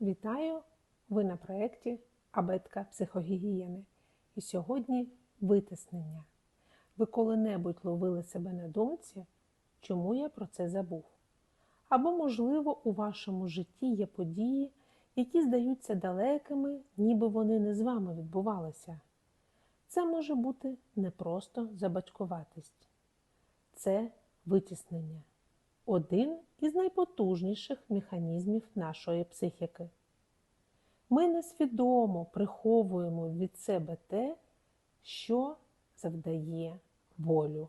Вітаю! Ви на проєкті Абетка психогігієни. І сьогодні витиснення. Ви коли-небудь ловили себе на думці, чому я про це забув? Або, можливо, у вашому житті є події, які здаються далекими, ніби вони не з вами відбувалися. Це може бути не просто забатькуватість, це витіснення один із найпотужніших механізмів нашої психіки. Ми несвідомо приховуємо від себе те, що завдає болю.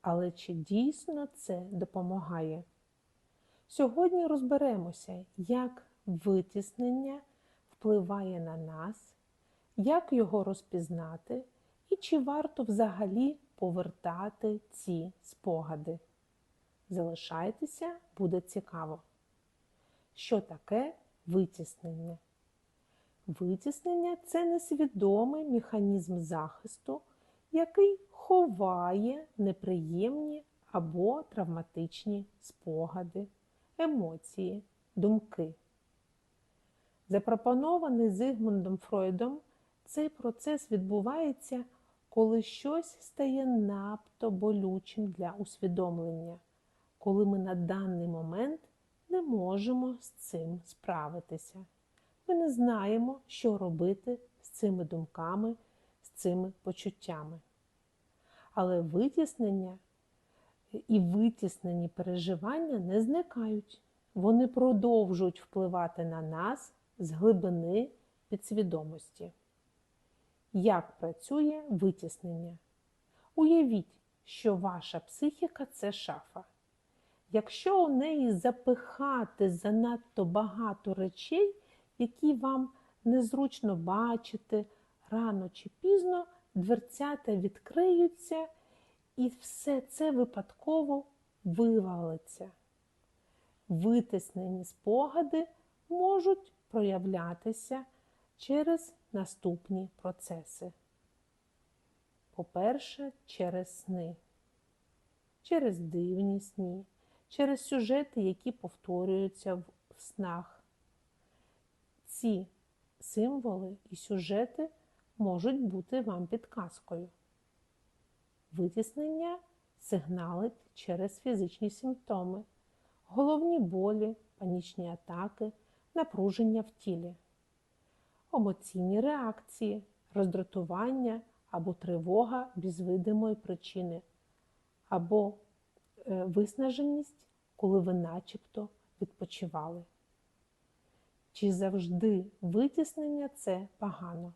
Але чи дійсно це допомагає? Сьогодні розберемося, як витіснення впливає на нас, як його розпізнати і чи варто взагалі повертати ці спогади. Залишайтеся, буде цікаво. Що таке витіснення? Витіснення це несвідомий механізм захисту, який ховає неприємні або травматичні спогади, емоції, думки. Запропонований Зигмундом Фройдом, цей процес відбувається, коли щось стає надто болючим для усвідомлення коли ми на даний момент не можемо з цим справитися. Ми не знаємо, що робити з цими думками, з цими почуттями. Але витіснення і витіснені переживання не зникають. Вони продовжують впливати на нас з глибини підсвідомості. Як працює витіснення? Уявіть, що ваша психіка це шафа. Якщо у неї запихати занадто багато речей, які вам незручно бачити, рано чи пізно дверцята відкриються, і все це випадково вивалиться. Витиснені спогади можуть проявлятися через наступні процеси. По-перше, через сни, через дивні сні через сюжети, які повторюються в снах. Ці символи і сюжети можуть бути вам підказкою. Витіснення сигналить через фізичні симптоми, головні болі, панічні атаки, напруження в тілі, емоційні реакції, роздратування або тривога без видимої причини, або виснаженість коли ви начебто відпочивали. Чи завжди витіснення це погано?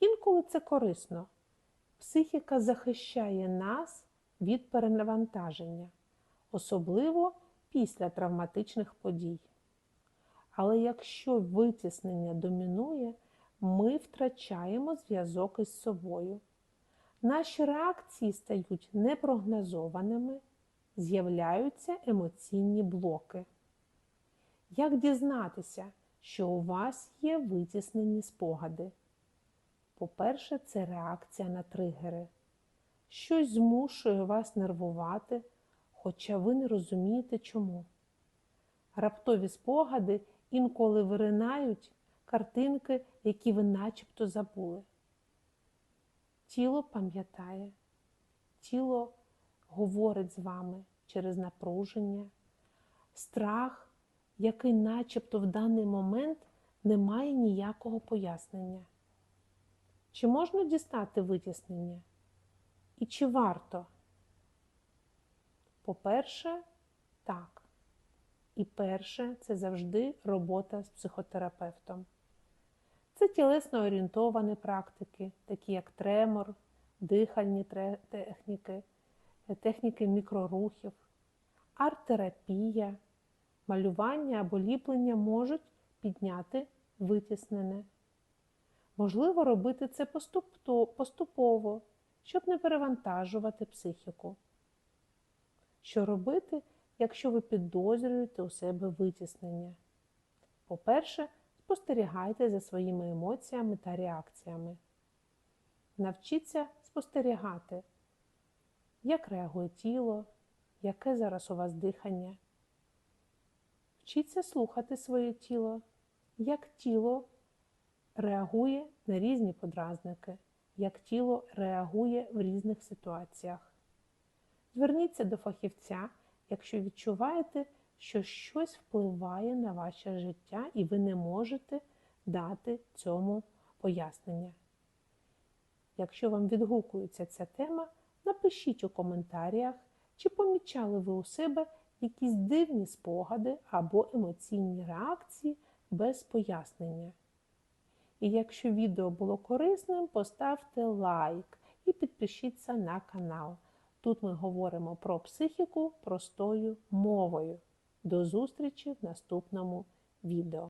Інколи це корисно. Психіка захищає нас від перенавантаження, особливо після травматичних подій. Але якщо витіснення домінує, ми втрачаємо зв'язок із собою. Наші реакції стають непрогнозованими з'являються емоційні блоки. Як дізнатися, що у вас є витіснені спогади? По-перше, це реакція на тригери. Щось змушує вас нервувати, хоча ви не розумієте чому. Раптові спогади інколи виринають картинки, які ви начебто забули. Тіло пам'ятає, тіло говорить з вами через напруження, страх, який начебто в даний момент не має ніякого пояснення. Чи можна дістати витіснення? І чи варто? По-перше, так. І перше, це завжди робота з психотерапевтом. Це тілесно орієнтовані практики, такі як тремор, дихальні техніки, техніки мікрорухів, арт-терапія, малювання або ліплення можуть підняти витіснене. Можливо, робити це поступово, щоб не перевантажувати психіку. Що робити, якщо ви підозрюєте у себе витіснення? По-перше, спостерігайте за своїми емоціями та реакціями. Навчіться спостерігати як реагує тіло, яке зараз у вас дихання. Вчіться слухати своє тіло, як тіло реагує на різні подразники, як тіло реагує в різних ситуаціях. Зверніться до фахівця, якщо відчуваєте, що щось впливає на ваше життя і ви не можете дати цьому пояснення. Якщо вам відгукується ця тема, напишіть у коментарях, чи помічали ви у себе якісь дивні спогади або емоційні реакції без пояснення. І якщо відео було корисним, поставте лайк і підпишіться на канал. Тут ми говоримо про психіку простою мовою. До зустрічі в наступному відео.